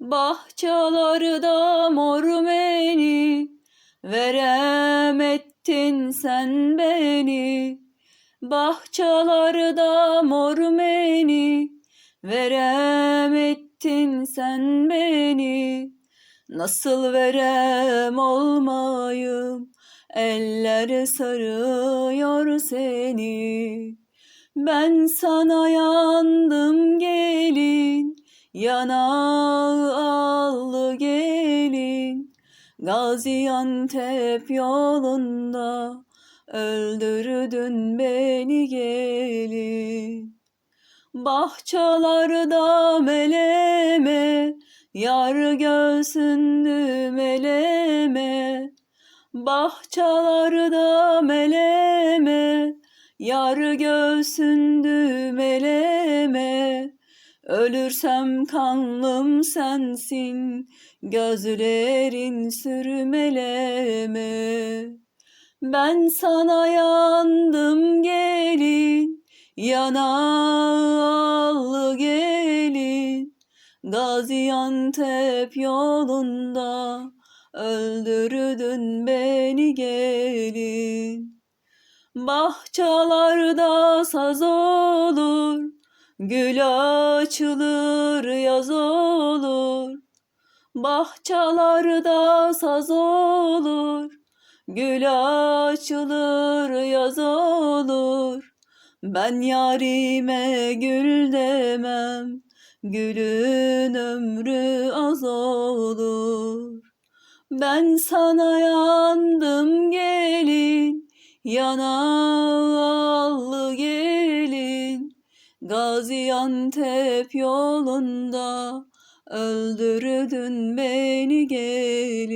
Bahçelerde mor beni Verem ettin sen beni. Bahçelerde mor beni Verem ettin sen beni. Nasıl verem olmayım Eller sarıyor seni. Ben sana yandım Yanağı allı gelin Gaziantep yolunda. Öldürdün beni gelin. Bahçelerde meleme Yar göğsünü meleme Bahçelerde meleme Yar göğsünü meleme Ölürsem kanlım sensin Gözlerin sürmeleme Ben sana yandım gelin Yanağı gelin. Gaziantep yolunda Öldürdün beni gelin. Bahçelerde saz olur Gül açılır yaz olur. Bahçelerde saz olur. Gül açılır yaz olur. Ben yarime gül demem. Gülün ömrü az olur. Ben sana yandım gelin. Yanağı Gaziantep yolunda Öldürdün beni gelin